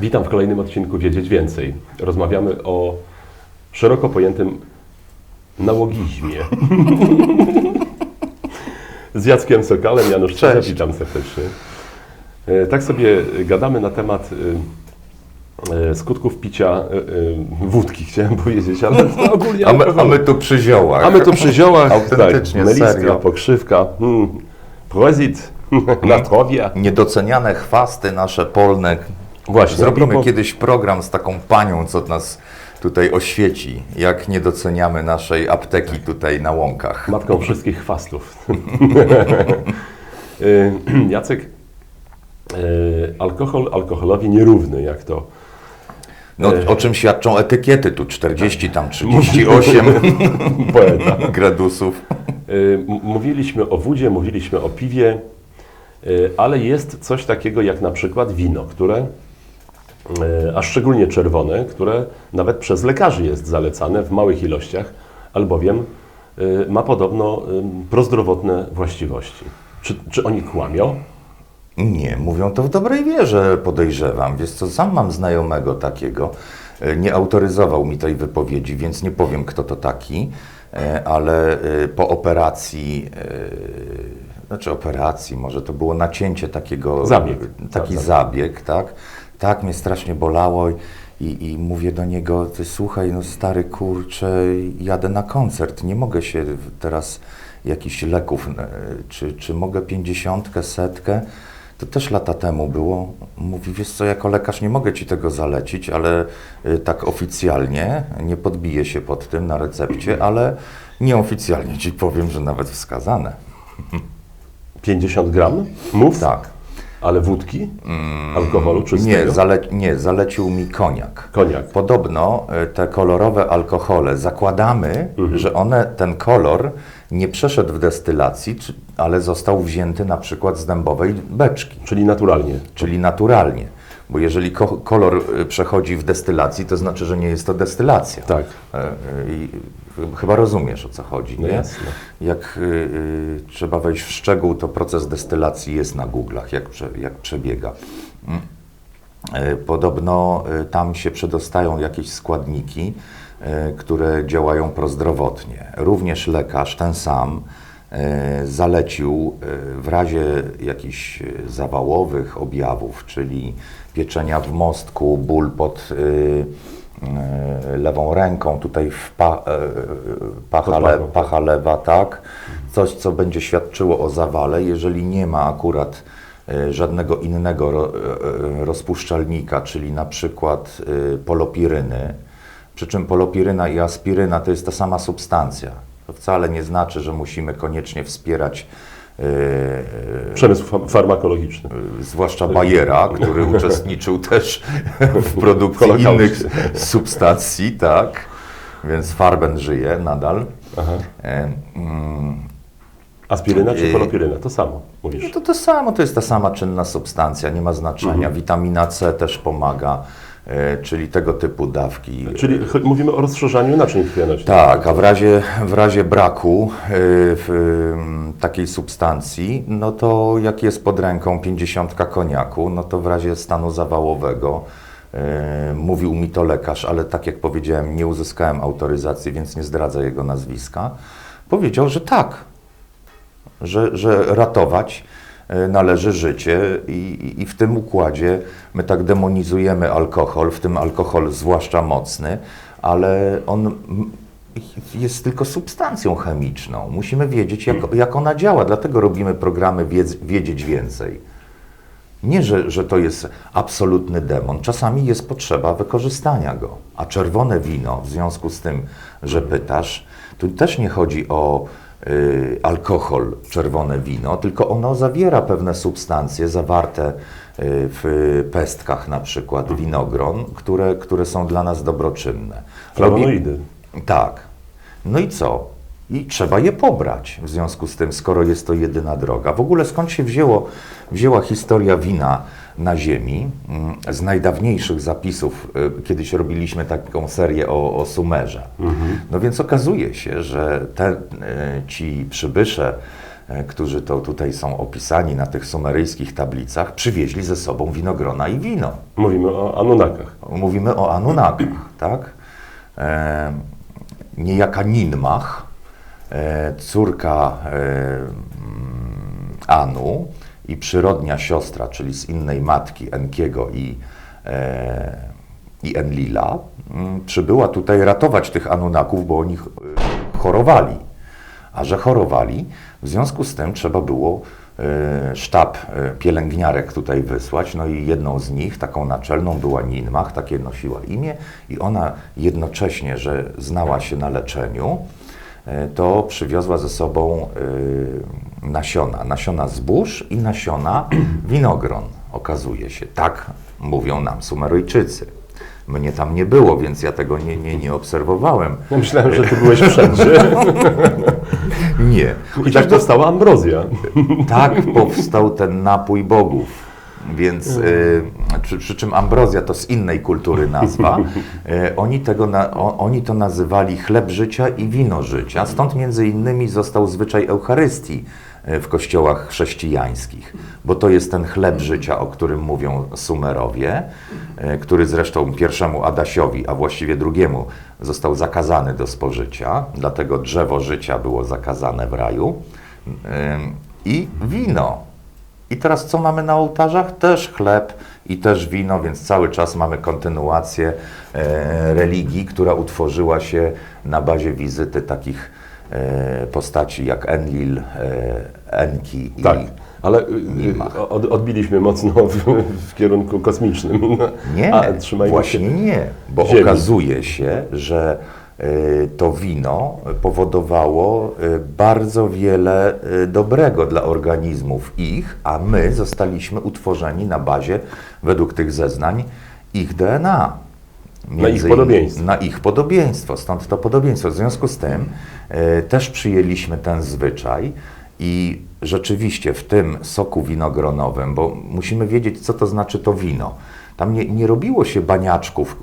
Witam w kolejnym odcinku Wiedzieć Więcej. Rozmawiamy o szeroko pojętym nałogizmie. Z Jackiem Sokalem, Janusz Cześć. Cześć. witam serdecznie. E, Tak sobie gadamy na temat e, skutków picia e, e, wódki, chciałem powiedzieć, ale to ogólnie A my, a my tu przy ziołach. A my tu przy ziołach, Autentycznie, tak, melistka, serio. pokrzywka, hmm, prozit, na zdrowie. Niedoceniane chwasty nasze polne. Właśnie, Zrobimy propos- kiedyś program z taką panią, co nas tutaj oświeci, jak nie doceniamy naszej apteki tutaj na łąkach. Matką wszystkich chwastów. Jacek, alkohol alkoholowi nierówny, jak to No, o czym świadczą etykiety tu, 40 tam 38 poeta. gradusów. M- Mówiliśmy o wódzie, mówiliśmy o piwie, y, ale jest coś takiego jak na przykład wino, które, a szczególnie czerwone, które nawet przez lekarzy jest zalecane w małych ilościach, albowiem ma podobno prozdrowotne właściwości. Czy, czy oni kłamią? Nie, mówią to w dobrej wierze, podejrzewam. Wiesz co, sam mam znajomego takiego. E, Nie autoryzował mi tej wypowiedzi, więc nie powiem, kto to taki, e, ale e, po operacji, znaczy operacji, może to było nacięcie takiego... Zabieg. Taki Tak, zabieg, tak? Tak, mnie strasznie bolało i, i mówię do niego, ty słuchaj, no stary kurczę, jadę na koncert, nie mogę się teraz jakichś leków, czy, czy mogę pięćdziesiątkę, setkę? To też lata temu było. Mówi, wiesz co, jako lekarz nie mogę ci tego zalecić, ale y, tak oficjalnie, nie podbiję się pod tym na recepcie, ale nieoficjalnie ci powiem, że nawet wskazane. 50 gram? Mów? Tak. Ale wódki? Alkoholu czystego? Nie, zale, nie, zalecił mi koniak. Koniak. Podobno y, te kolorowe alkohole, zakładamy, że one, ten kolor nie przeszedł w destylacji, czy, ale został wzięty na przykład z dębowej beczki. Czyli naturalnie. czyli naturalnie. Bo jeżeli ko kolor y, przechodzi w destylacji, to znaczy, że nie jest to destylacja. Tak. E, e, i, chyba rozumiesz o co chodzi, No nie? jasne. Jak y, y, trzeba wejść w szczegół, to proces destylacji jest na Google'ach, jak, prze, jak przebiega. Mm. E, Podobno y, tam się przedostają jakieś składniki, które działają prozdrowotnie. Również lekarz, ten sam, y, zalecił y, w razie jakichś zawałowych objawów, czyli pieczenia w mostku, ból pod lewą ręką, tutaj w pa, pacha, le, pacha lewa, tak, coś, co będzie świadczyło o zawale, jeżeli nie ma akurat e, żadnego innego ro, e, e, rozpuszczalnika, czyli na przykład e, polopiryny, przy czym polopiryna i aspiryna to jest ta sama substancja. To wcale nie znaczy, że musimy koniecznie wspierać e, Przemysł fa- farmakologiczny. zwłaszcza Bayera, który uczestniczył też w produkcji innych substancji, tak, więc Farben żyje nadal. Aha. E, mm, Aspiryna czy Yy. polopiryna? To samo, No mówisz. to to samo, to jest ta sama czynna substancja, nie ma znaczenia. Mhm. Witamina C też pomaga, czyli tego typu dawki. Czyli cho- mówimy o rozszerzaniu naczyń krwionośnych. Tak, a w razie, w razie braku e, takiej substancji, no to jak jest pod ręką 50 koniaku, no to w razie stanu zawałowego, e, mówił mi to lekarz, ale tak jak powiedziałem, nie uzyskałem autoryzacji, więc nie zdradzę jego nazwiska, powiedział, że tak, że, że ratować e, należy życie i, i- w tym układzie my tak demonizujemy alkohol, w tym alkohol zwłaszcza mocny, ale on jest tylko substancją chemiczną. Musimy wiedzieć, jak, jak ona działa, dlatego robimy programy wiedz, Wiedzieć Więcej. Nie, że, że to jest absolutny demon. Czasami jest potrzeba wykorzystania go. A czerwone wino, w związku z tym, że pytasz, tu też nie chodzi o alkohol, czerwone wino, tylko ono zawiera pewne substancje zawarte y, w pestkach, na przykład winogron, które, które są dla nas dobroczynne. Robi- Flawonoidy. tak. No i co? I trzeba je pobrać. W związku z tym, skoro jest to jedyna droga. W ogóle skąd się wzięło, wzięła historia wina na ziemi? Mm, Z najdawniejszych zapisów, y, kiedyś robiliśmy taką serię o, o Sumerze. No więc okazuje się, że te, y, ci przybysze, y, którzy to tutaj są opisani na tych sumeryjskich tablicach, przywieźli ze sobą winogrona i wino. Mówimy o Anunnakach. Mówimy o Anunnakach, tak? E, niejaka Ninmach, córka e, mm, Anu i przyrodnia siostra, czyli z innej matki Enkiego i, e, i Enlila, mm, przybyła tutaj ratować tych Anunnaków, bo oni ch- chorowali. A że chorowali, w związku z tym trzeba było e, sztab e, pielęgniarek tutaj wysłać. No i jedną z nich, taką naczelną, była Ninmach, takie nosiła imię, i ona jednocześnie, że znała się na leczeniu, e, to przywiozła ze sobą e, nasiona, nasiona zbóż i nasiona winogron, okazuje się. Tak mówią nam Sumeryjczycy. Mnie tam nie było, więc ja tego nie, nie, nie obserwowałem. Ja myślałem, że ty byłeś wszędzie. Nie. I tak powstała ambrozja. Tak powstał ten napój bogów. Więc y, przy, przy czym ambrozja to z innej kultury nazwa. Y, oni, tego na, o, oni to nazywali chleb życia i wino życia. Stąd między innymi został zwyczaj Eucharystii y, w kościołach chrześcijańskich, bo to jest ten chleb życia, o którym mówią Sumerowie, który zresztą pierwszemu Adasiowi, a właściwie drugiemu, został zakazany do spożycia, dlatego drzewo życia było zakazane w raju. I wino. I teraz co mamy na ołtarzach? Też chleb i też wino, więc cały czas mamy kontynuację e, religii, która utworzyła się na bazie wizyty takich e, postaci jak Enlil, e, Enki i Tak, ale y, y, od, odbiliśmy mocno w, w kierunku kosmicznym. Nie, A, właśnie się. nie, bo ziemi. okazuje się, że to wino powodowało y, bardzo wiele y, dobrego dla organizmów ich, a my zostaliśmy utworzeni na bazie, według tych zeznań, ich DNA. Na ich podobieństwo. Na ich podobieństwo, stąd to podobieństwo. W związku z tym też przyjęliśmy ten zwyczaj i rzeczywiście w tym soku winogronowym, bo musimy wiedzieć, co to znaczy to wino. Tam nie, nie robiło się baniaczków,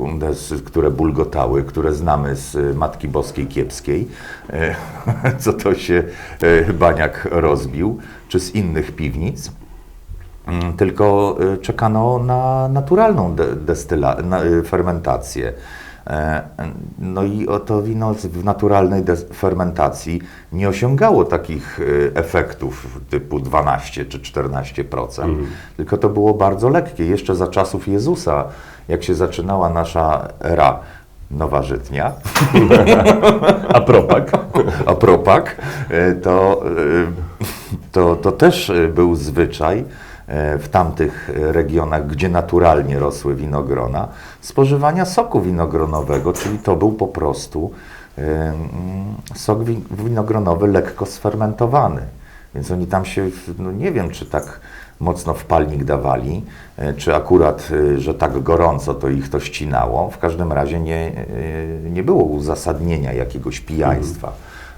które bulgotały, które znamy z y, Matki Boskiej Kiepskiej, e, co to się e, baniak rozbił, czy z innych piwnic. Mm, tylko czekano na naturalną de, destyla, na, fermentację. E, No i oto wino w naturalnej fermentacji nie osiągało takich y, efektów typu 12 czy 14%, tylko to było bardzo lekkie. Jeszcze za czasów Jezusa, jak się zaczynała nasza era noważytnia, A propak. a propak, e, to, e, to, to też e, był zwyczaj e, w tamtych regionach, gdzie naturalnie rosły winogrona, spożywania soku winogronowego, czyli to był po prostu sok wi- winogronowy lekko sfermentowany. Więc oni tam się, no nie wiem, czy tak mocno w palnik dawali, e, czy akurat, e, że tak gorąco to ich to ścinało. W każdym razie nie, e, nie było uzasadnienia jakiegoś pijaństwa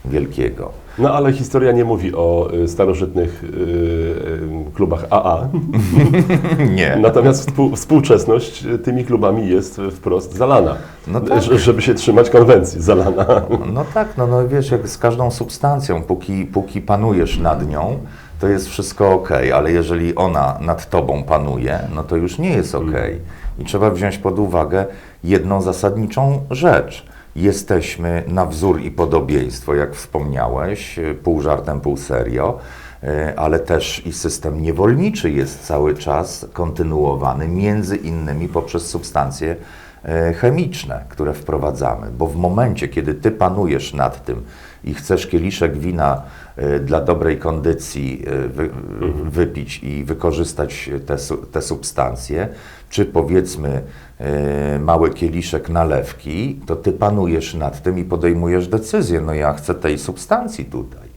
wielkiego. No ale historia nie mówi o y, starożytnych y, y, klubach AA. Nie. Natomiast współ, współczesność tymi klubami jest wprost zalana. No tak. Żeby się trzymać konwencji, zalana. No tak, no, no wiesz, jak z każdą substancją, póki, póki panujesz nad nią, to jest wszystko ok, ale jeżeli ona nad tobą panuje, no to już nie jest ok. I trzeba wziąć pod uwagę jedną zasadniczą rzecz. Jesteśmy na wzór i podobieństwo, jak wspomniałeś, pół żartem, pół serio, y, ale też i system niewolniczy jest cały czas kontynuowany, między innymi poprzez substancje e, chemiczne, które wprowadzamy, bo w momencie, kiedy ty panujesz nad tym i chcesz kieliszek wina e, dla dobrej kondycji e, wy, wypić i wykorzystać te, te substancje, czy powiedzmy e, mały kieliszek nalewki, to ty panujesz nad tym i podejmujesz decyzję, no ja chcę tej substancji tutaj.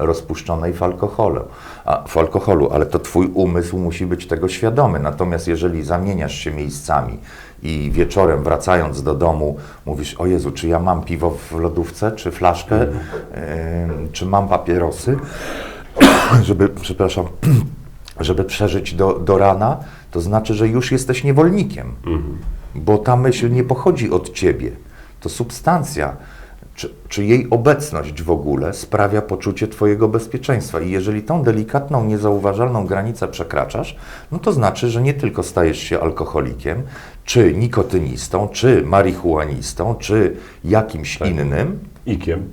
Rozpuszczonej w alkoholu. A, w alkoholu, ale to twój umysł musi być tego świadomy. Natomiast jeżeli zamieniasz się miejscami i wieczorem wracając do domu mówisz, o Jezu, czy ja mam piwo w lodówce, czy flaszkę, em, czy mam papierosy, żeby, przepraszam, żeby przeżyć do, do rana, to znaczy, że już jesteś niewolnikiem, bo ta myśl nie pochodzi od ciebie. To substancja, czy, czy jej obecność w ogóle sprawia poczucie twojego bezpieczeństwa. I jeżeli tą delikatną, niezauważalną granicę przekraczasz, no to znaczy, że nie tylko stajesz się alkoholikiem, czy nikotynistą, czy marihuanistą, czy jakimś innym, Ikiem.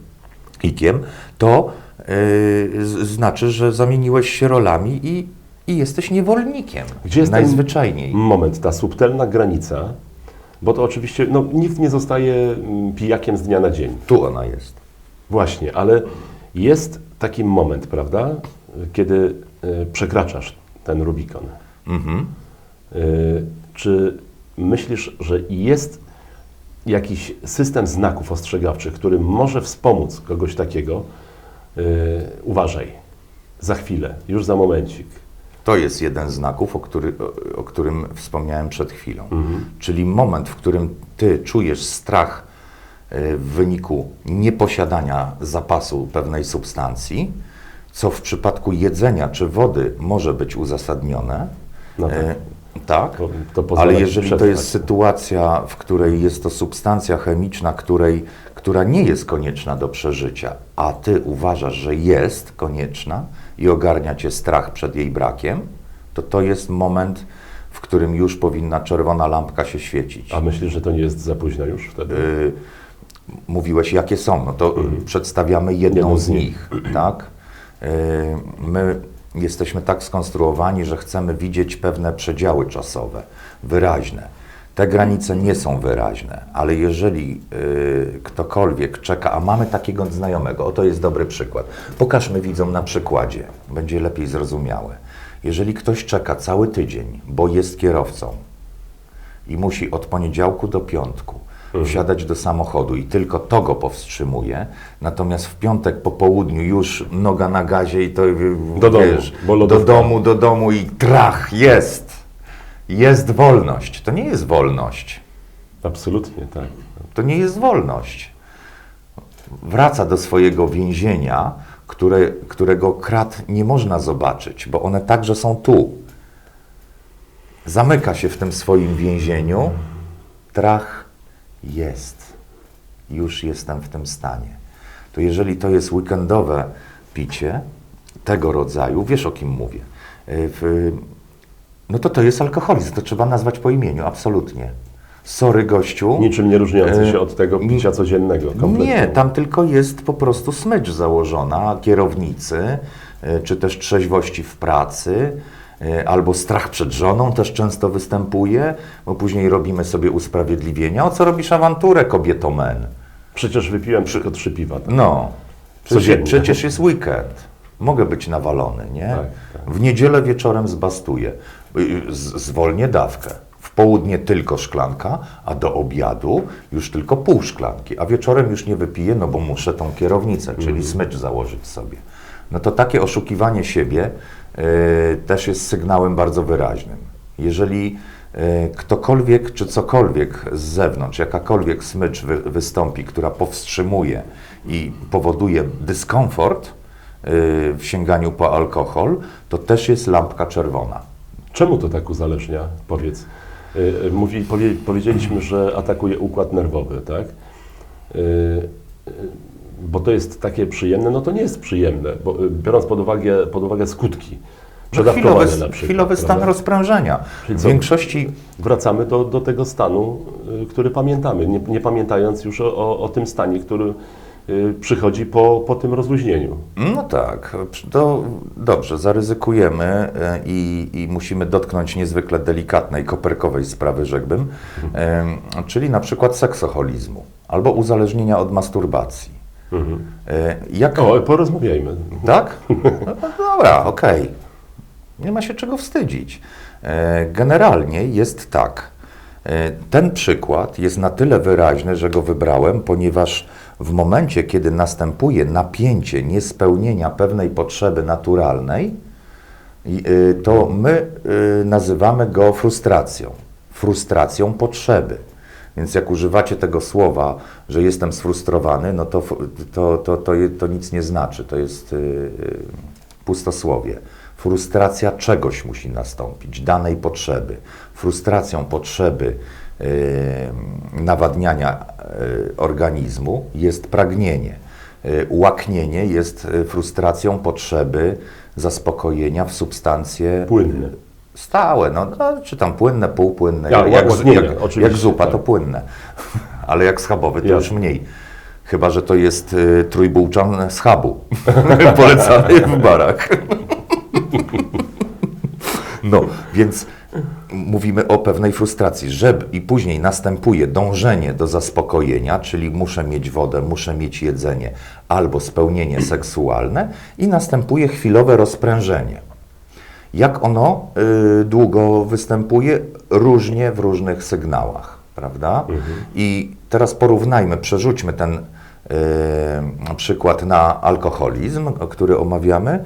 ikiem, to yy, znaczy, że zamieniłeś się rolami i, i jesteś niewolnikiem. Gdzie jest Najzwyczajniej. moment, ta subtelna granica, bo to oczywiście, no, nikt nie zostaje mm, pijakiem z dnia na dzień. Tu ona jest. Właśnie, ale jest taki moment, prawda, kiedy y, przekraczasz ten Rubikon. Mhm. Y, Czy myślisz, że jest jakiś system znaków ostrzegawczych, który może wspomóc kogoś takiego? Y, Uważaj, za chwilę, już za momencik. To jest jeden z znaków, o, który, o, o którym wspomniałem przed chwilą. Mhm. Czyli moment, w którym ty czujesz strach y, w wyniku nieposiadania zapasu pewnej substancji, co w przypadku jedzenia czy wody może być uzasadnione. No tak. Y, tak, To- ale jeżeli to jest sytuacja, w której jest to substancja chemiczna, której, która nie jest konieczna do przeżycia, a ty uważasz, że jest konieczna i ogarnia cię strach przed jej brakiem, to to jest moment, w którym już powinna czerwona lampka się świecić. A myślisz, że to nie jest za późno już wtedy? Y, mówiłeś, jakie są, no to y, przedstawiamy jedną, Jedną z z nich, tak? Y, my jesteśmy tak skonstruowani, że chcemy widzieć pewne przedziały czasowe, wyraźne. Te granice nie są wyraźne, ale jeżeli y, ktokolwiek czeka, a mamy takiego znajomego, oto jest dobry przykład. Pokażmy widzom na przykładzie, będzie lepiej zrozumiałe. Jeżeli ktoś czeka cały tydzień, bo jest kierowcą, i musi od poniedziałku do piątku wsiadać do samochodu i tylko to go powstrzymuje, natomiast w piątek po południu już noga na gazie i to Do domu, wiesz, bo do domu, do domu i trach, jest, jest wolność. To nie jest wolność, Absolutnie, tak. to nie jest wolność. Wraca do swojego więzienia, które, którego krat nie można zobaczyć, bo one także są tu. Zamyka się w tym swoim więzieniu, trach jest. Już jestem w tym stanie. To jeżeli to jest weekendowe picie tego rodzaju, wiesz o kim mówię, w, no to to jest alkoholizm, to trzeba nazwać po imieniu, absolutnie. Sorry gościu. Niczym nie różniący się E, od tego picia codziennego. Kompletnie. Nie, tam tylko jest po prostu smycz założona kierownicy, y, czy też trzeźwości w pracy, y, albo strach przed żoną też często występuje, bo później robimy sobie usprawiedliwienia. O co robisz awanturę, kobieto men? Przecież wypiłem tylko trzy piwa. Tak? No, przecież, przecież jest weekend. Mogę być nawalony, nie? Tak, tak. W niedzielę wieczorem zbastuję. Zwolnię dawkę. W południe tylko szklanka, a do obiadu już tylko pół szklanki. A wieczorem już nie wypiję, no bo muszę tą kierownicę, czyli Mhm. smycz założyć sobie. No to takie oszukiwanie siebie y, też jest sygnałem bardzo wyraźnym. Jeżeli y, ktokolwiek czy cokolwiek z zewnątrz, jakakolwiek smycz wy, wystąpi, która powstrzymuje i powoduje dyskomfort y, w sięganiu po alkohol, to też jest lampka czerwona. Czemu to tak uzależnia? Powiedz. Y, y, Mówi, powie, powiedzieliśmy, że atakuje układ nerwowy, tak? Y, Bo to jest takie przyjemne, no to nie jest przyjemne, bo, biorąc pod uwagę, pod uwagę skutki. No chwilowy, przykład. chwilowy stan prawda? rozprężenia. Czyli W większości Wracamy do, do tego stanu, który pamiętamy, nie, nie pamiętając już o, o, o tym stanie, który przychodzi po, po tym rozluźnieniu. No tak, to dobrze, zaryzykujemy e, i, i musimy dotknąć niezwykle delikatnej, koperkowej sprawy, rzekłbym, em, czyli na przykład seksoholizmu albo uzależnienia od masturbacji. E, Jak, O, porozmawiajmy. tak? No, dobra, okej. Nie ma się czego wstydzić. Generalnie jest tak. Ten przykład jest na tyle wyraźny, że go wybrałem, ponieważ W momencie, kiedy następuje napięcie niespełnienia pewnej potrzeby naturalnej, y, to my y, nazywamy go frustracją. Frustracją potrzeby. Więc jak używacie tego słowa, że jestem sfrustrowany, no to, to, to, to, to nic nie znaczy. To jest y, pustosłowie. Frustracja czegoś musi nastąpić, danej potrzeby. Frustracją potrzeby nawadniania y, organizmu jest pragnienie. Y, Łaknienie jest y, frustracją potrzeby zaspokojenia w substancje Płynne. stałe, no, no czy tam płynne, półpłynne, Ja, jak, jak, jak zupa tak. to płynne, ale jak schabowy to Jasne. już mniej. Chyba, że to jest y, trójbułczan schabu, polecany w barach. No, więc mówimy o pewnej frustracji, żeby i później następuje dążenie do zaspokojenia, czyli muszę mieć wodę, muszę mieć jedzenie albo spełnienie seksualne i następuje chwilowe rozprężenie. Jak ono y, długo występuje? Różnie w różnych sygnałach, prawda? I teraz porównajmy, przerzućmy ten y, przykład na alkoholizm, który omawiamy.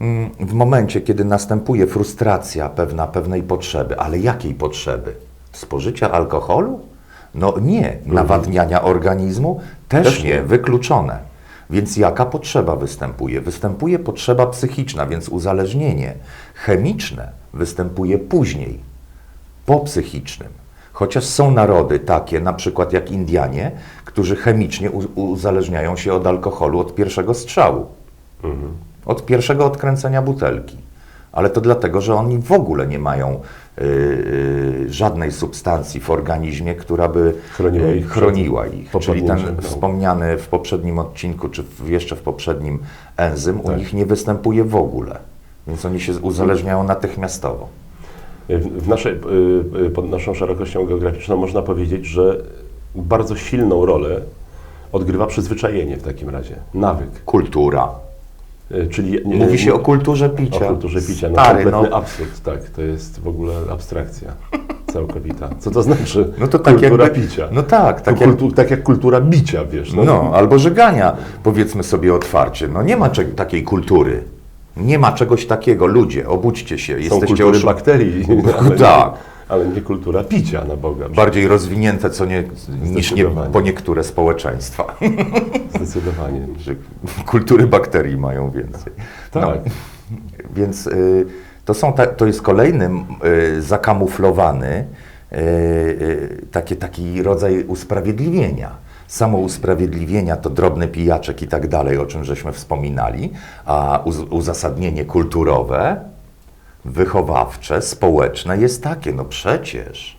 Mm, W momencie, kiedy następuje frustracja pewna pewnej potrzeby, ale jakiej potrzeby? Spożycia alkoholu? No nie. Nawadniania organizmu? Też, Też nie, wykluczone. Więc jaka potrzeba występuje? Występuje potrzeba psychiczna, więc uzależnienie chemiczne występuje później, po psychicznym. Chociaż są narody takie, na przykład jak Indianie, którzy chemicznie uzależniają się od alkoholu od pierwszego strzału, od pierwszego odkręcenia butelki. Ale to dlatego, że oni w ogóle nie mają y, y, żadnej substancji w organizmie, która by Chroniła y, ich chroniła ich. Czyli ten no. wspomniany w poprzednim odcinku, czy w, jeszcze w poprzednim enzym, u Tak. nich nie występuje w ogóle. Więc oni się uzależniają natychmiastowo. W, naszej, pod naszą szerokością geograficzną można powiedzieć, że bardzo silną rolę odgrywa przyzwyczajenie w takim razie, nawyk. Kultura. Y, Czyli nie- Mówi się o kulturze o picia. kulturze picia. No, Stary, kompletny no, absurd, tak. To jest w ogóle abstrakcja całkowita. Co to znaczy no to tak kultura jakby, picia? No tak, tak To jak, kultu, tak jak kultura bicia, wiesz. No, no, albo żegania, powiedzmy sobie otwarcie. No nie ma cze- takiej kultury. Nie ma czegoś takiego. Ludzie, obudźcie się. Są Jesteście kultury oszu- bakterii, Tak. Ale nie kultura picia na Boga. bardziej rozwinięte co nie, niż nie, po niektóre społeczeństwa. Zdecydowanie. Że kultury bakterii mają więcej. Tak. No, więc y, to, są ta, to jest kolejny y, zakamuflowany y, y, taki, taki rodzaj usprawiedliwienia. Samo usprawiedliwienia to drobny pijaczek i tak dalej, o czym żeśmy wspominali, a uz, uzasadnienie kulturowe, wychowawcze, społeczne jest takie, no przecież.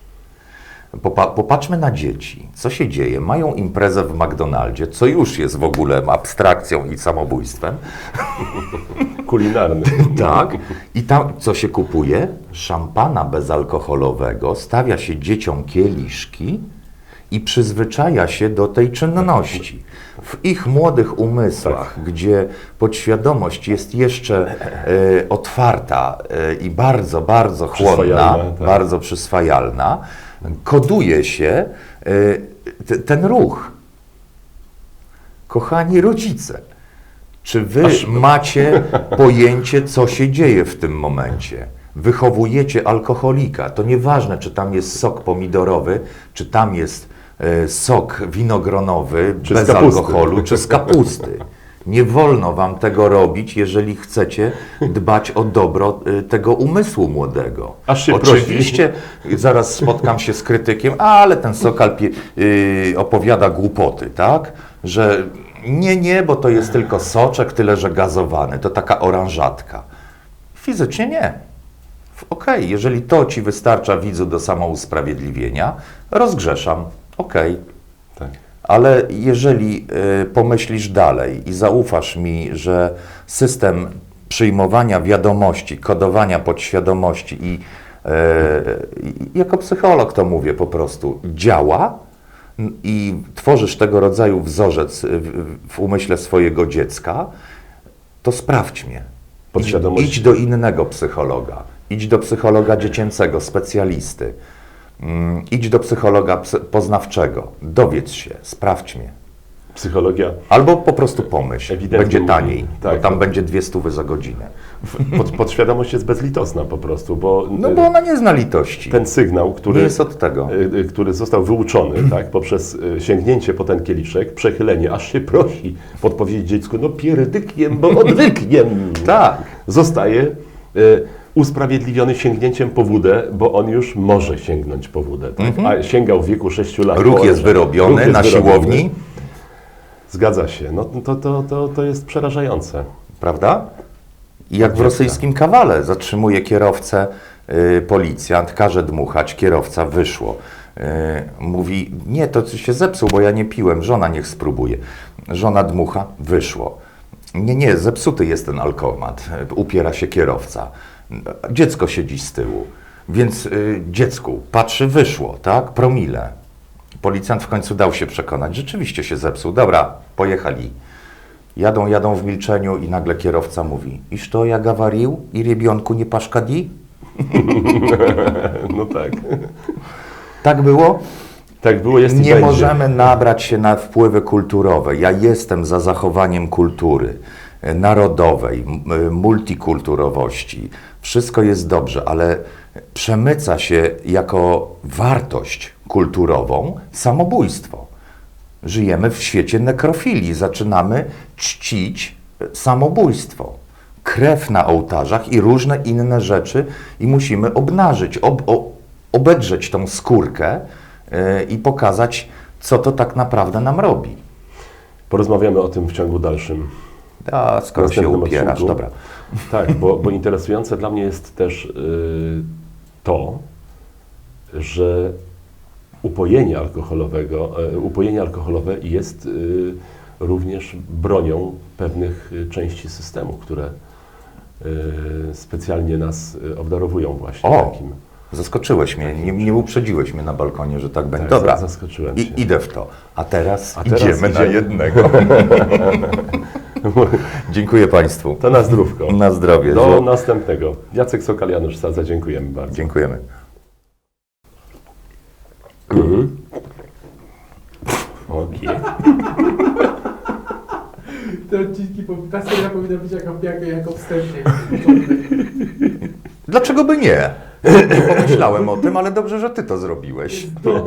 Popa popatrzmy na dzieci. Co się dzieje? Mają imprezę w McDonaldzie, co już jest w ogóle abstrakcją i samobójstwem. Kulinarny. Tak. I tam co się kupuje? Szampana bezalkoholowego, stawia się dzieciom kieliszki i przyzwyczaja się do tej czynności. W ich młodych umysłach, gdzie podświadomość jest jeszcze e, otwarta e, i bardzo, bardzo chłonna, Przyswajalna, tak. bardzo przyswajalna, koduje się e, ten ruch. Kochani rodzice, czy wy Aż- macie pojęcie, co się dzieje w tym momencie? Wychowujecie alkoholika. To nieważne, czy tam jest sok pomidorowy, czy tam jest sok winogronowy Czy bez alkoholu, czy z kapusty. Nie wolno wam tego robić, jeżeli chcecie dbać o dobro e, tego umysłu młodego. Aż się Oczywiście zaraz spotkam się z krytykiem, ale ten Sokal yy, opowiada głupoty, tak? Że nie, nie, bo to jest tylko soczek, tyle że gazowany, to taka oranżatka. Fizycznie nie. Okej, jeżeli to ci wystarcza widzu do samousprawiedliwienia, rozgrzeszam. Okej. Tak. Ale jeżeli y, pomyślisz dalej i zaufasz mi, że system przyjmowania wiadomości, kodowania podświadomości i e, i jako psycholog to mówię po prostu, działa i tworzysz tego rodzaju wzorzec w, w umyśle swojego dziecka, to sprawdź mnie. Podświadomość. idź do innego psychologa. Idź do psychologa dziecięcego, specjalisty. Mm, idź do psychologa ps- poznawczego. Dowiedz się, sprawdź mnie. Psychologia Albo po prostu pomyśl, Ewidentnie będzie taniej, tak. bo tam będzie dwie stówy za godzinę. pod, podświadomość jest bezlitosna po prostu, bo, No y, bo ona nie zna litości. ten sygnał, który, Nie jest od tego. y, y, który został wyuczony tak, poprzez sięgnięcie po ten kieliszek, przechylenie, aż się prosi podpowiedzieć dziecku, no pierdykiem, bo odwykiem. Tak. Zostaje y, usprawiedliwiony sięgnięciem po wódę, bo on już może sięgnąć po wódę. Tak? A sięgał w wieku 6 lat. Mhm. Ruch jest wyrobiony Ruch jest na wyrobiony. siłowni, Zgadza się. No, to, to, to, to jest przerażające. prawda? I jak w rosyjskim kawale zatrzymuje kierowcę y, policjant, każe dmuchać, kierowca wyszło. Y, mówi, nie, to się zepsuł, bo ja nie piłem, żona niech spróbuje. Żona dmucha, wyszło. Nie, nie, zepsuty jest ten alkomat, y, upiera się kierowca. Dziecko siedzi z tyłu, więc y, dziecku patrzy, wyszło, tak? Promile. Policjant w końcu dał się przekonać, rzeczywiście się zepsuł. Dobra, pojechali. Jadą, jadą w milczeniu i nagle kierowca mówi, iż to ja gawarił i rybionku nie paszkadi? No tak. Tak było? Tak było, jest Nie możemy nabrać się na wpływy kulturowe. Ja jestem za zachowaniem kultury narodowej, multikulturowości. Wszystko jest dobrze, ale przemyca się jako wartość kulturową samobójstwo. Żyjemy w świecie nekrofilii. Zaczynamy czcić e, samobójstwo. Krew na ołtarzach i różne inne rzeczy i musimy obnażyć, ob, obedrzeć tą skórkę e, i pokazać, co to tak naprawdę nam robi. Porozmawiamy o tym w ciągu dalszym. A skoro się upierasz, odcinku. dobra. Tak, bo, bo interesujące dla mnie jest też y, to, że upojenie alkoholowego, y, upojenie alkoholowe jest y, również bronią pewnych y, części systemu, które y, specjalnie nas y, obdarowują właśnie O! takim. Zaskoczyłeś mnie, nie, nie uprzedziłeś mnie na balkonie, że tak będzie. Tak, Dobra, zaskoczyłem. I, idę w to. A teraz, A teraz idziemy, na idziemy. jednego. Dziękuję Państwu. To na zdrówko. Na zdrowie. Do Zło- następnego. Jacek Sokal, Janusz Sadza, dziękujemy bardzo. Dziękujemy. Okej. Te odcinki, ta seria powinna być jako, jako, jako wstępnie. Dlaczego by nie? Nie pomyślałem o tym, ale dobrze, że Ty to zrobiłeś. No.